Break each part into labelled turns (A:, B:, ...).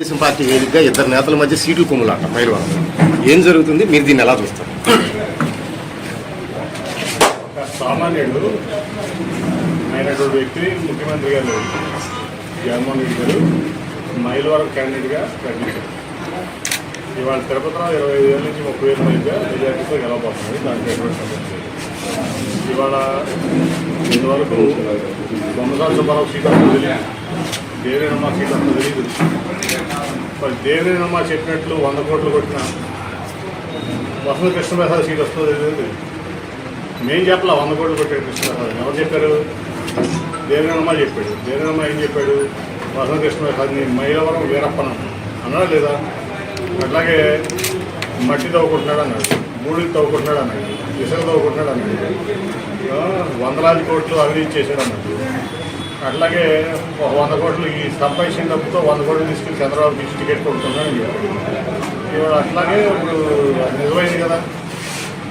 A: Telugu Desam party వేదికగా ఇద్దరు నేతల మధ్య సీట్లు కొమ్ములాట మైలవరం. ఏం జరుగుతుంది? మీరు దీన్ని ఎలా చూస్తారు?
B: సామాన్యుడు అయినటువంటి వ్యక్తి ముఖ్యమంత్రి గారు జగన్మోహన్ రెడ్డి గారు మైలవరం క్యాండిడేట్గా ప్రకటించారు. ఇవాళ తిరుపతిలో ఇరవై ఐదు వేల నుంచి ముప్పై వేల మధ్య మెజార్టీతో గెలవబోతుంది దానికి ఎటువంటి సమస్య ఇవాళ ఇంతవరకు బొమ్మసాల సుబ్బారావు సీట్ దేవేనమ్మ సీట్ వస్తుందో తెలియదు మరి దేవేనమ్మ చెప్పినట్లు వంద కోట్లు కొట్టిన వసంత కృష్ణప్రసాద్ సీట్ వస్తుందో తెలియదు మేం చెప్పలా వంద కోట్లు కొట్టాడు కృష్ణప్రసాద్. ఎవరు చెప్పారు? దేవేనమ్మ చెప్పాడు. దేవేనమ్మ ఏం చెప్పాడు? వసంత కృష్ణప్రసాద్ని మైలవరం వీరప్పన అన్నాడా లేదా? అట్లాగే మట్టి తవ్వుకుంటున్నాడు అన్నాడు. బూడిది తవ్వుకుంటున్నాడు అన్నాడు. ఇసుక తవ్వుకుంటున్నాడు అన్నాడు. వందలాది కోట్లు అవినీతి చేశాడు అన్నాడు. అట్లాగే ఒక వంద కోట్లు ఈ సంపాదించిన డబ్బుతో వంద కోట్లు తీసుకెళ్ళి చంద్రబాబు ఇచ్చి టికెట్ చెప్పాడు ఇవాళ అట్లాగే ఇప్పుడు నిజమైంది కదా.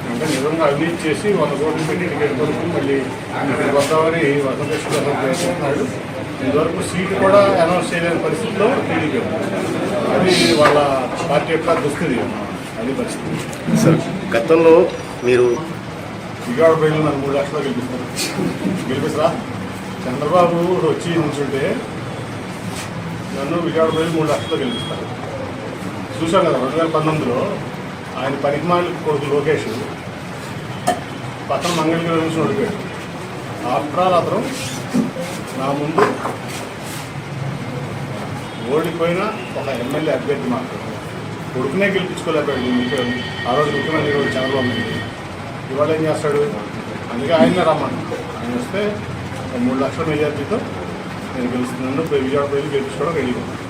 B: అంటే నిజంగా అవినీతి చేసి వంద కోట్లు పెట్టి టికెట్ కొనుక్కుని మళ్ళీ వద్దామని వసంతకృష్ణ ప్రయత్నిస్తున్నాడు. ఇంతవరకు సీటు కూడా అనౌన్స్ చేయలేని పరిస్థితిలో టీడీపీ. అది వాళ్ళ పార్టీ యొక్క దుస్థితి. అది పరిస్థితి.
A: సార్ గతంలో మీరు
B: విజయవాడ ప్రజలు నన్ను మూడు లక్షలు గెలిపిస్తారు. గెలిపిస్తారా? చంద్రబాబు వచ్చి నుంచుంటే నన్ను విజయవాడ మూడు లక్షలు గెలిపిస్తారు. చూశాను కదా రెండు వేల పంతొమ్మిదిలో ఆయన పనికిమాలి కొడుకు లోకేష్ పక్కన మంగళగిరి నుంచి అడిగాడు ఆఫ్టర్ ఆల్ అతను నా ముందు ఓడిపోయిన ఒక ఎమ్మెల్యే అభ్యర్థి మాత్రం. కొడుకునే గెలిపించుకోలేకపోయాడు ఆ రోజు ముఖ్యమంత్రి చంద్రబాబు నాయుడు. ఇవాళ ఏం చేస్తాడు? అందుకే ఆయన్నే రమ్మను ఆయన వస్తే మూడు లక్షల మెజార్టీతో నేను గెలుస్తున్నాను. విజయవాడ ప్రజలు గెలుచుకోవడం రెడీగా ఉంది